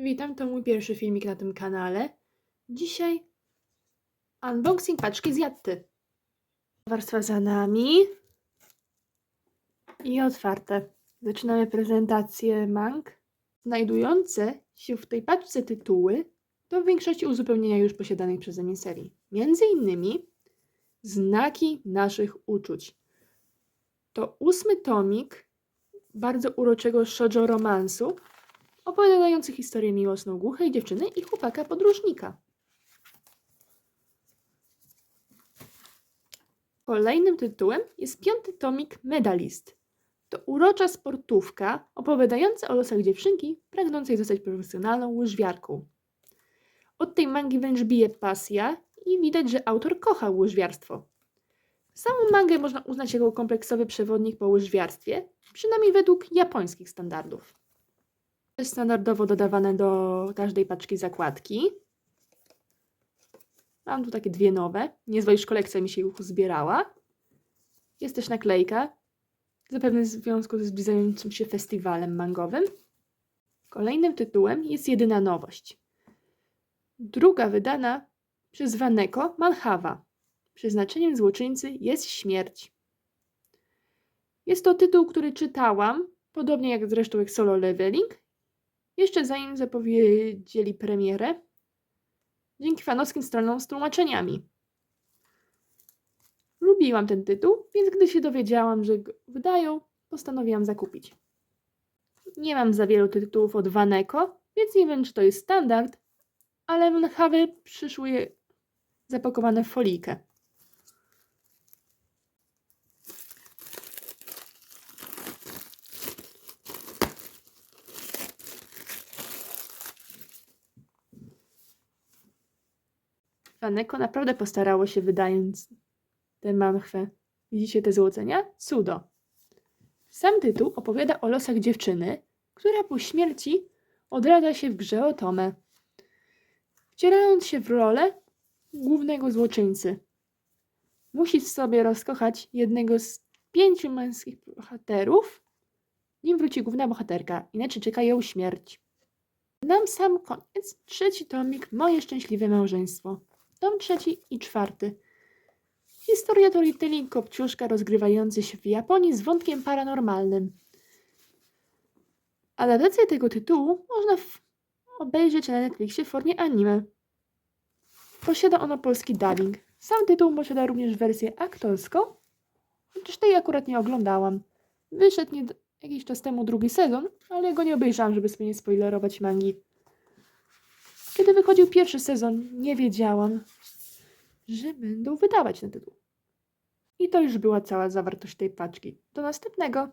Witam, to mój pierwszy filmik na tym kanale. Dzisiaj unboxing paczki z Jatty. Warstwa za nami i otwarte. Zaczynamy prezentację mang. Znajdujące się w tej paczce tytuły to w większości uzupełnienia już posiadanych przeze mnie serii. Między innymi Znaki naszych uczuć. To ósmy tomik bardzo uroczego shoujo romansu, opowiadający historię miłosną głuchej dziewczyny i chłopaka podróżnika. Kolejnym tytułem jest piąty tomik Medalist. To urocza sportówka opowiadająca o losach dziewczynki pragnącej zostać profesjonalną łyżwiarką. Od tej mangi wręcz bije pasja i widać, że autor kocha łyżwiarstwo. Samą mangę można uznać jako kompleksowy przewodnik po łyżwiarstwie, przynajmniej według japońskich standardów. Jest standardowo dodawane do każdej paczki zakładki. Mam tu takie dwie nowe. Niezła już kolekcja mi się ich zbierała. Jest też naklejka, zapewne w związku ze zbliżającym się festiwalem mangowym. Kolejnym tytułem jest jedyna nowość. Druga wydana przez Waneko Manhawa. Przeznaczeniem złoczyńcy jest śmierć. Jest to tytuł, który czytałam, podobnie jak zresztą jak Solo Leveling, jeszcze zanim zapowiedzieli premierę, dzięki fanowskim stronom z tłumaczeniami. Lubiłam ten tytuł, więc gdy się dowiedziałam, że go wydają, postanowiłam zakupić. Nie mam za wielu tytułów od Waneko, więc nie wiem, czy to jest standard, ale Manhawy przyszły zapakowane w folijkę. Waneko naprawdę postarało się wydając tę manchwę. Widzicie te złocenia? Cudo. Sam tytuł opowiada o losach dziewczyny, która po śmierci odradza się w grze o Tomę, wcierając się w rolę głównego złoczyńcy. Musi sobie rozkochać jednego z pięciu męskich bohaterów, nim wróci główna bohaterka, inaczej czeka ją śmierć. Nam sam koniec, trzeci tomik Moje szczęśliwe małżeństwo. Tom trzeci i czwarty. Historia to retelling kopciuszka rozgrywający się w Japonii z wątkiem paranormalnym. Adaptację tego tytułu można obejrzeć na Netflixie w formie anime. Posiada ono polski dubbing. Sam tytuł posiada również wersję aktorską, chociaż tej akurat nie oglądałam. Wyszedł nie... jakiś czas temu drugi sezon, ale go nie obejrzałam, żeby sobie nie spoilerować mangi. Kiedy wychodził pierwszy sezon, nie wiedziałam, że będą wydawać ten tytuł. I to już była cała zawartość tej paczki. Do następnego!